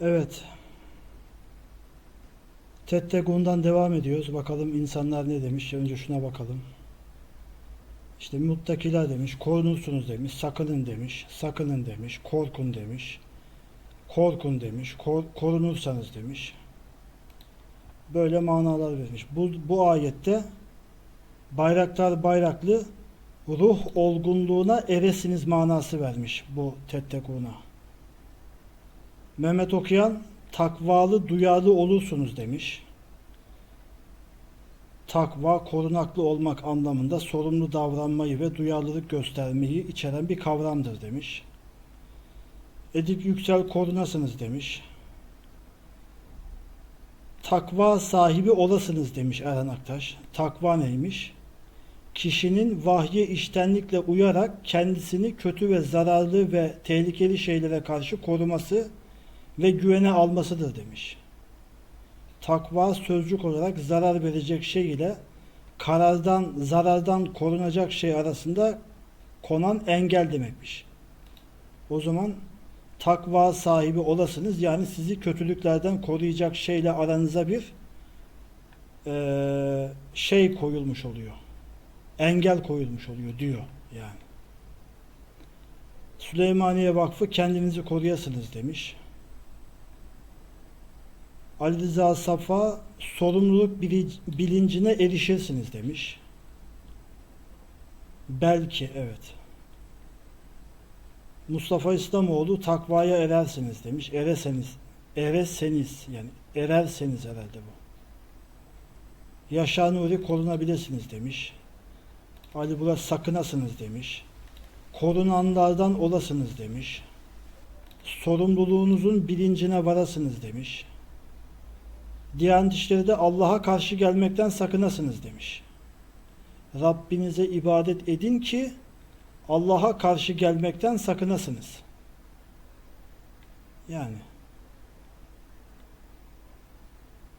Evet. Tettegun'dan devam ediyoruz. Bakalım insanlar ne demiş. Önce şuna bakalım. İşte muttakiler demiş, korunursunuz demiş, sakının demiş, sakının demiş, korkun demiş, korkun demiş, kor- korunursanız demiş. Böyle manalar vermiş. Bu, bu ayette bayraktar bayraklı ruh olgunluğuna eresiniz manası vermiş bu tettekuna. Mehmet Okuyan takvalı duyarlı olursunuz demiş. Takva korunaklı olmak anlamında sorumlu davranmayı ve duyarlılık göstermeyi içeren bir kavramdır demiş. Edip Yüksel korunasınız demiş. Takva sahibi olasınız demiş Eren Aktaş. Takva neymiş? Kişinin vahye iştenlikle uyarak kendisini kötü ve zararlı ve tehlikeli şeylere karşı koruması ve güvene almasıdır demiş. Takva sözcük olarak zarar verecek şey ile karardan, zarardan korunacak şey arasında konan engel demekmiş. O zaman takva sahibi olasınız yani sizi kötülüklerden koruyacak şeyle aranıza bir eee, şey koyulmuş oluyor. Engel koyulmuş oluyor diyor yani. Süleymaniye Vakfı kendinizi koruyasınız demiş. Ali Rıza Safa sorumluluk bili- bilincine erişirsiniz demiş. Belki evet. Mustafa İslamoğlu takvaya erersiniz demiş. Ereseniz, ereseniz yani ererseniz herhalde bu. Yaşar Nuri korunabilirsiniz demiş. Ali Burak sakınasınız demiş. Korunanlardan olasınız demiş. Sorumluluğunuzun bilincine varasınız demiş. Diyanet İşleri de Allah'a karşı gelmekten sakınasınız demiş. Rabbinize ibadet edin ki Allah'a karşı gelmekten sakınasınız. Yani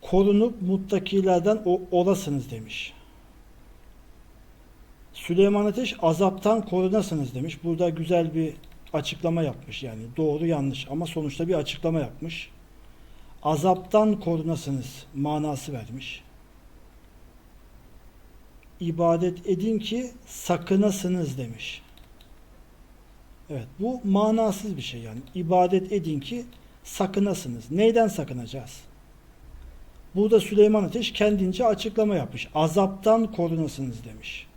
korunup muttakilerden olasınız demiş. Süleyman Ateş azaptan korunasınız demiş. Burada güzel bir açıklama yapmış yani doğru yanlış ama sonuçta bir açıklama yapmış. Azaptan korunasınız manası vermiş. İbadet edin ki sakınasınız demiş. Evet bu manasız bir şey yani. İbadet edin ki sakınasınız. Neyden sakınacağız? Burada Süleyman Ateş kendince açıklama yapmış. Azaptan korunasınız demiş.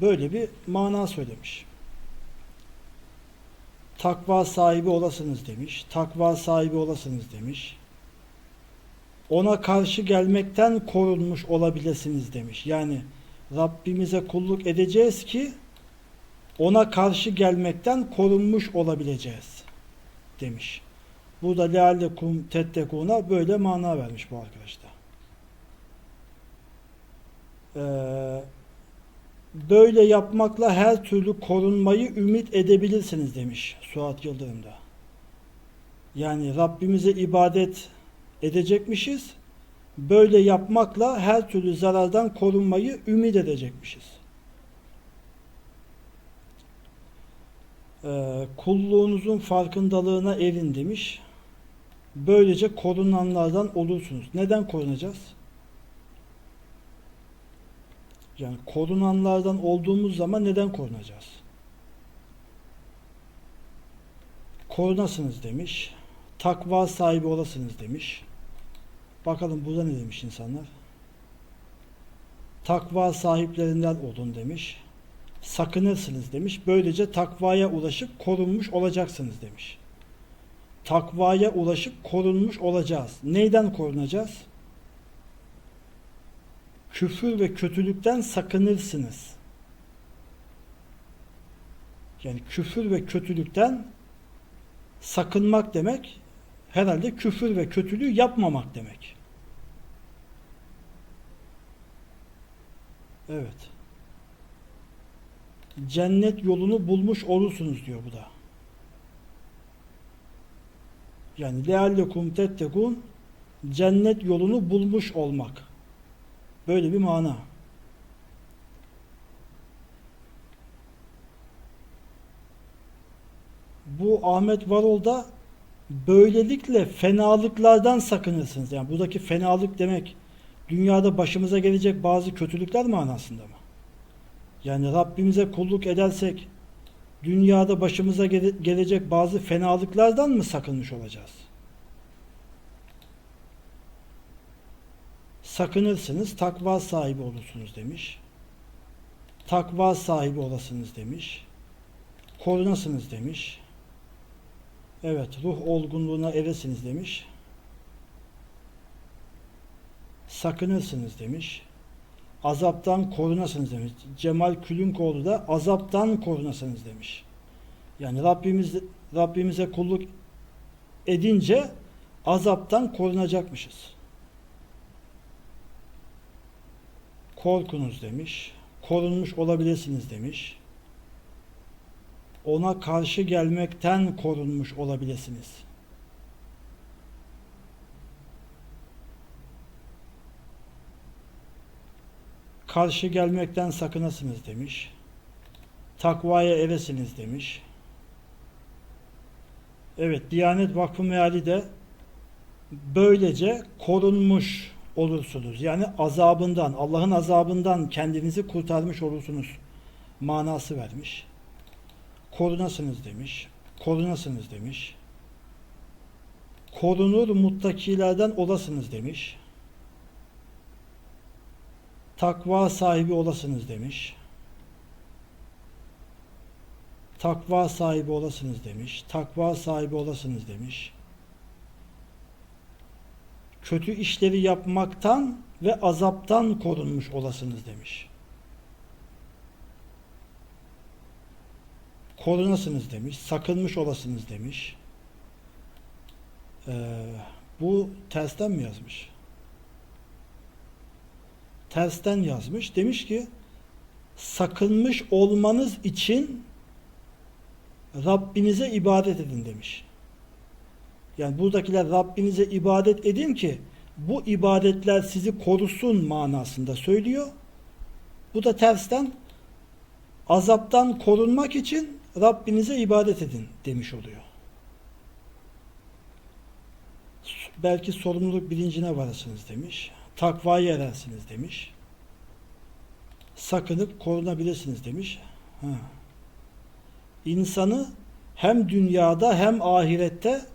Böyle bir mana söylemiş. Takva sahibi olasınız demiş. Takva sahibi olasınız demiş. Ona karşı gelmekten korunmuş olabilirsiniz demiş. Yani Rabbimize kulluk edeceğiz ki ona karşı gelmekten korunmuş olabileceğiz demiş. Burada leallekum tettekuna böyle mana vermiş bu arkadaşta. Ee, böyle yapmakla her türlü korunmayı ümit edebilirsiniz demiş Suat Yıldırım'da. Yani Rabbimize ibadet edecekmişiz. Böyle yapmakla her türlü zarardan korunmayı ümit edecekmişiz. Ee, kulluğunuzun farkındalığına erin demiş. Böylece korunanlardan olursunuz. Neden korunacağız? Yani korunanlardan olduğumuz zaman neden korunacağız? Korunasınız demiş. Takva sahibi olasınız demiş. Bakalım burada ne demiş insanlar? Takva sahiplerinden olun demiş. Sakınırsınız demiş. Böylece takvaya ulaşıp korunmuş olacaksınız demiş. Takvaya ulaşıp korunmuş olacağız. Neyden korunacağız? Küfür ve kötülükten sakınırsınız. Yani küfür ve kötülükten sakınmak demek herhalde küfür ve kötülüğü yapmamak demek. Evet. Cennet yolunu bulmuş olursunuz diyor bu da. Yani leallekum tettekun cennet yolunu bulmuş olmak. Böyle bir mana. Bu Ahmet Varol da Böylelikle fenalıklardan sakınırsınız. Yani buradaki fenalık demek dünyada başımıza gelecek bazı kötülükler manasında mı? Yani Rabbimize kulluk edersek dünyada başımıza gele- gelecek bazı fenalıklardan mı sakınmış olacağız? Sakınırsınız, takva sahibi olursunuz demiş. Takva sahibi olasınız demiş. Korunasınız demiş. Evet, ruh olgunluğuna eresiniz demiş. Sakınırsınız demiş. Azaptan korunasınız demiş. Cemal Külünkoğlu da azaptan korunasınız demiş. Yani Rabbimiz Rabbimize kulluk edince azaptan korunacakmışız. Korkunuz demiş. Korunmuş olabilirsiniz demiş. Ona karşı gelmekten korunmuş olabilirsiniz. Karşı gelmekten sakınasınız demiş. Takvaya eresiniz demiş. Evet, Diyanet Vakfı meali de böylece korunmuş olursunuz. Yani azabından, Allah'ın azabından kendinizi kurtarmış olursunuz manası vermiş. Korunasınız demiş. Korunasınız demiş. Korunur muttakilerden olasınız demiş. Takva sahibi olasınız demiş. Takva sahibi olasınız demiş. Takva sahibi olasınız demiş. Kötü işleri yapmaktan ve azaptan korunmuş olasınız demiş. Korunasınız demiş. Sakınmış olasınız demiş. Ee, bu tersten mi yazmış? Tersten yazmış. Demiş ki sakınmış olmanız için Rabbinize ibadet edin demiş. Yani buradakiler Rabbinize ibadet edin ki bu ibadetler sizi korusun manasında söylüyor. Bu da tersten azaptan korunmak için Rabbinize ibadet edin demiş oluyor. Belki sorumluluk bilincine varırsınız demiş. Takvaya erersiniz demiş. Sakınıp korunabilirsiniz demiş. Ha. İnsanı hem dünyada hem ahirette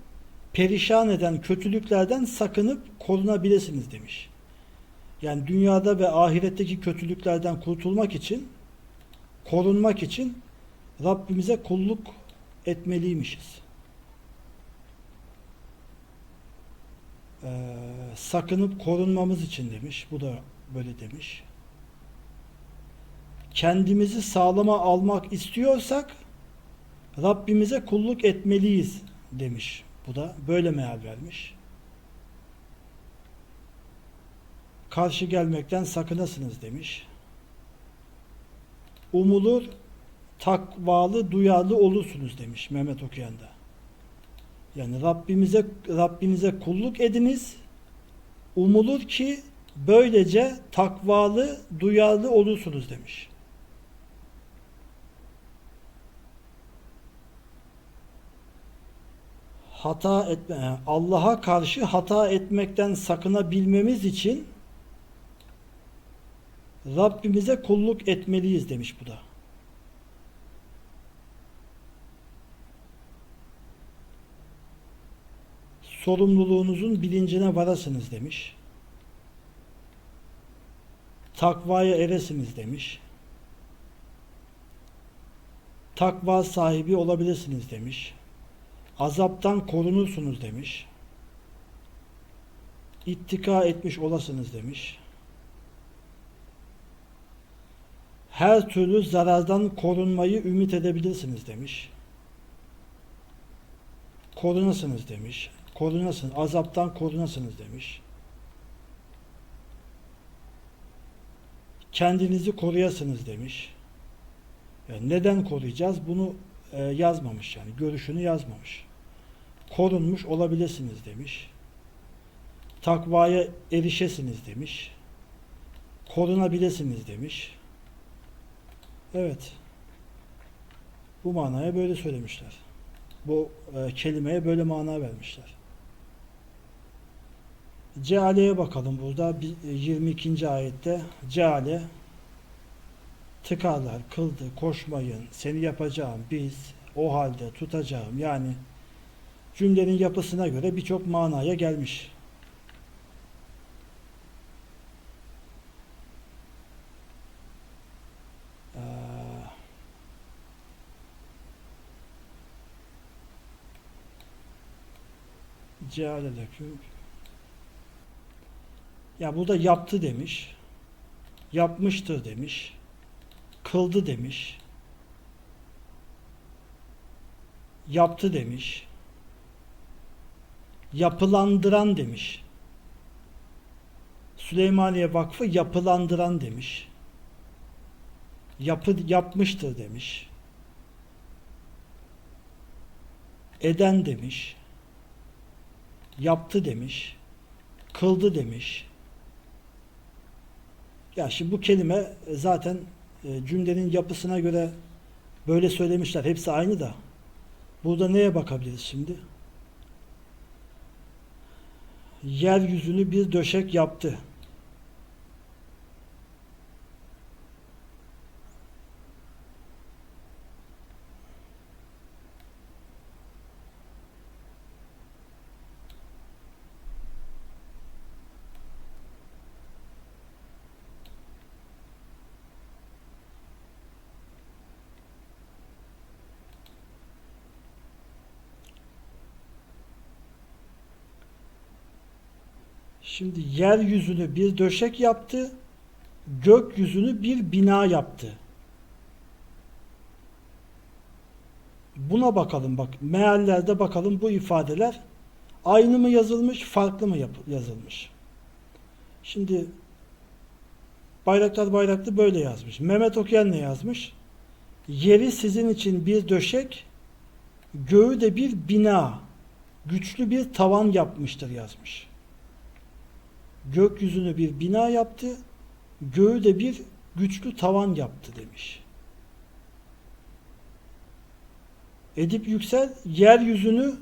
perişan eden kötülüklerden sakınıp korunabilirsiniz demiş. Yani dünyada ve ahiretteki kötülüklerden kurtulmak için korunmak için Rabbimize kulluk etmeliymişiz. Ee, sakınıp korunmamız için demiş. Bu da böyle demiş. Kendimizi sağlama almak istiyorsak Rabbimize kulluk etmeliyiz demiş. Bu da böyle meal vermiş. Karşı gelmekten sakınasınız demiş. Umulur takvalı, duyarlı olursunuz demiş Mehmet Okuyan'da. Yani Rabbimize Rabbinize kulluk ediniz. Umulur ki böylece takvalı, duyarlı olursunuz demiş. Hata etme Allah'a karşı hata etmekten sakınabilmemiz için Rabbimize kulluk etmeliyiz demiş bu da. sorumluluğunuzun bilincine varasınız demiş. Takvaya eresiniz demiş. Takva sahibi olabilirsiniz demiş. Azaptan korunursunuz demiş. İttika etmiş olasınız demiş. Her türlü zarardan korunmayı ümit edebilirsiniz demiş. Korunasınız demiş korunasınız, azaptan korunasınız demiş. Kendinizi koruyasınız demiş. Yani neden koruyacağız? Bunu e, yazmamış yani. Görüşünü yazmamış. Korunmuş olabilirsiniz demiş. Takvaya erişesiniz demiş. Korunabilirsiniz demiş. Evet. Bu manaya böyle söylemişler. Bu e, kelimeye böyle mana vermişler. Ceale'ye bakalım burada bir- e, 22. ayette Ceale tıkarlar, kıldı, koşmayın, seni yapacağım, biz o halde tutacağım. Yani cümlenin yapısına göre birçok manaya gelmiş. Ceale leküm. Ya burada yaptı demiş. Yapmıştır demiş. Kıldı demiş. Yaptı demiş. Yapılandıran demiş. Süleymaniye Vakfı yapılandıran demiş. Yapı yapmıştır demiş. Eden demiş. Yaptı demiş. Kıldı demiş. Ya şimdi bu kelime e, zaten e, cümlenin yapısına göre böyle söylemişler. Hepsi aynı da. Burada neye bakabiliriz şimdi? Yeryüzünü bir döşek yaptı. Şimdi yeryüzünü bir döşek yaptı, gökyüzünü bir bina yaptı. Buna bakalım bak. Meallerde bakalım bu ifadeler aynı mı yazılmış, farklı mı yazılmış? Şimdi Bayraktar Bayraklı böyle yazmış. Mehmet Okuyan ne yazmış? Yeri sizin için bir döşek, göğü de bir bina, güçlü bir tavan yapmıştır yazmış gökyüzünü bir bina yaptı, göğü de bir güçlü tavan yaptı demiş. Edip Yüksel yeryüzünü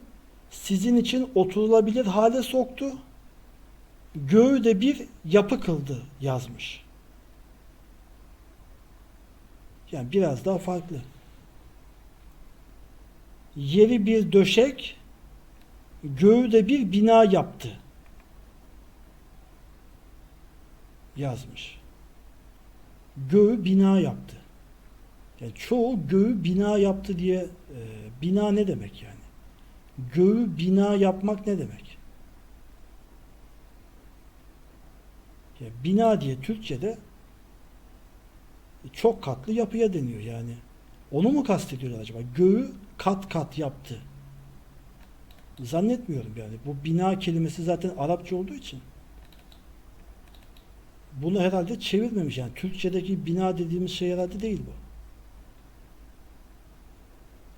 sizin için oturulabilir hale soktu, göğü de bir yapı kıldı yazmış. Yani biraz daha farklı. Yeri bir döşek, göğü de bir bina yaptı. Yazmış. Göğü bina yaptı. Yani çoğu göğü bina yaptı diye e, bina ne demek yani? Göğü bina yapmak ne demek? Yani bina diye Türkçe'de çok katlı yapıya deniyor yani. Onu mu kastediyorlar acaba? Göğü kat kat yaptı. Zannetmiyorum yani. Bu bina kelimesi zaten Arapça olduğu için bunu herhalde çevirmemiş. Yani Türkçedeki bina dediğimiz şey herhalde değil bu.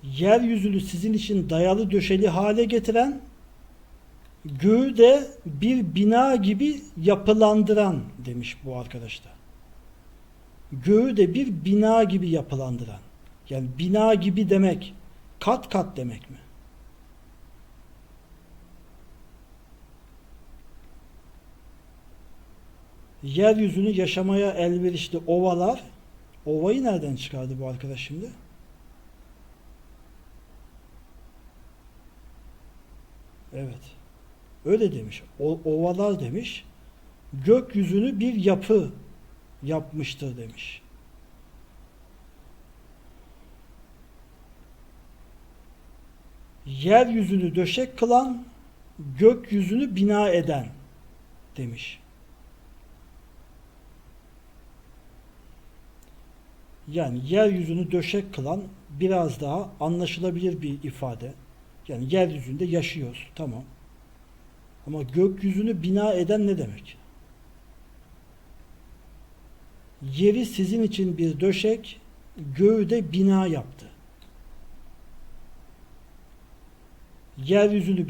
Yeryüzünü sizin için dayalı döşeli hale getiren göğü de bir bina gibi yapılandıran demiş bu arkadaş da. Göğü de bir bina gibi yapılandıran. Yani bina gibi demek kat kat demek mi? Yeryüzünü yaşamaya elverişli ovalar ovayı nereden çıkardı bu arkadaş şimdi? Evet. Öyle demiş. O, ovalar demiş. Gökyüzünü bir yapı yapmıştır demiş. Yeryüzünü döşek kılan, gökyüzünü bina eden demiş. Yani yeryüzünü döşek kılan biraz daha anlaşılabilir bir ifade. Yani yeryüzünde yaşıyoruz. Tamam. Ama gökyüzünü bina eden ne demek? Yeri sizin için bir döşek, göğü de bina yaptı. Yeryüzünü bir